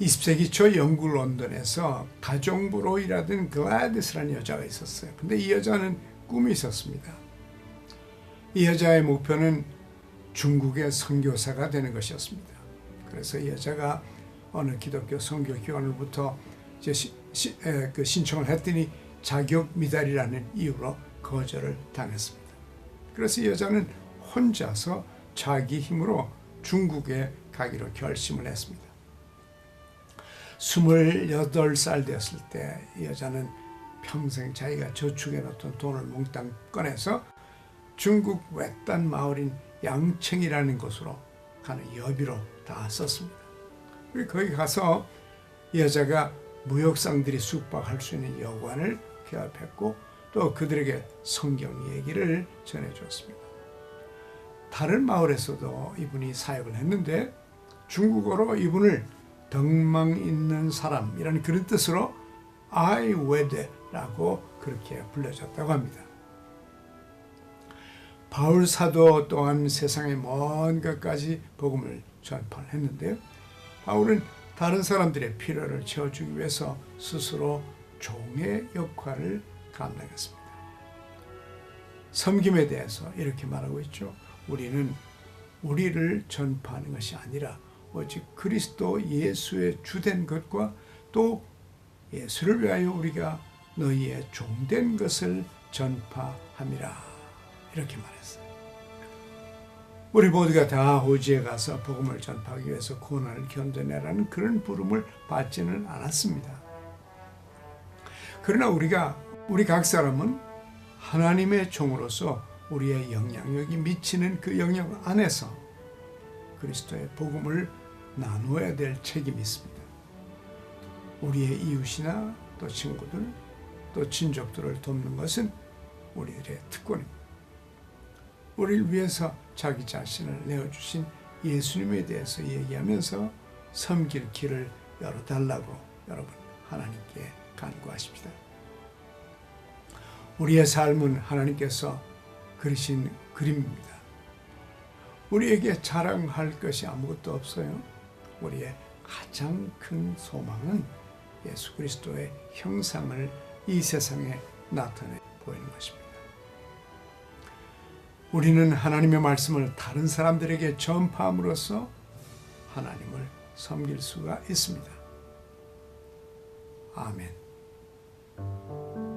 20세기 초 영국 런던에서 가정부로 일하던 글라디스라는 여자가 있었어요. 근데 이 여자는 꿈이 있었습니다. 이 여자의 목표는 중국의 선교사가 되는 것이었습니다. 그래서 이 여자가 어느 기독교 선교 기관으로부터 이제 시, 시, 에, 그 신청을 했더니 자격 미달이라는 이유로 거절을 당했습니다. 그래서 이 여자는 혼자서 자기 힘으로 중국에 가기로 결심을 했습니다. 28살 되었을 때 이 여자는 평생 자기가 저축해 놓던 돈을 몽땅 꺼내서 중국 외딴 마을인 양청이라는 곳으로 가는 여비로 다 썼습니다. 거기 가서 이 여자가 무역상들이 숙박할 수 있는 여관을 개업했고 또 그들에게 성경 얘기를 전해주었습니다. 다른 마을에서도 이분이 사역을 했는데 중국어로 이분을 덕망 있는 사람이라는 그런 뜻으로 아이웨드라고 그렇게 불려졌다고 합니다. 바울 사도 또한 세상의 먼 것까지 복음을 전파했는데요. 바울은 다른 사람들의 필요를 채워주기 위해서 스스로 종의 역할을 감당했습니다. 섬김에 대해서 이렇게 말하고 있죠. 우리는 우리를 전파하는 것이 아니라 오직 그리스도 예수의 주된 것과 또 예수를 위하여 우리가 너희의 종된 것을 전파함이라 이렇게 말했어요. 우리 모두가 다 호주에 가서 복음을 전파하기 위해서 고난을 견뎌내라는 그런 부름을 받지는 않았습니다. 그러나 우리가 우리 각 사람은 하나님의 종으로서 우리의 영향력이 미치는 그 영역 안에서 그리스도의 복음을 나누어야 될 책임이 있습니다. 우리의 이웃이나 또 친구들, 또 친족들을 돕는 것은 우리들의 특권입니다. 우리를 위해서 자기 자신을 내어주신 예수님에 대해서 얘기하면서 섬길 길을 열어달라고 여러분 하나님께 간구하십시다. 우리의 삶은 하나님께서 그리신 그림입니다. 우리에게 자랑할 것이 아무것도 없어요. 우리의 가장 큰 소망은 예수 그리스도의 형상을 이 세상에 나타내 보이는 것입니다. 우리는 하나님의 말씀을 다른 사람들에게 전파함으로써 하나님을 섬길 수가 있습니다. 아멘.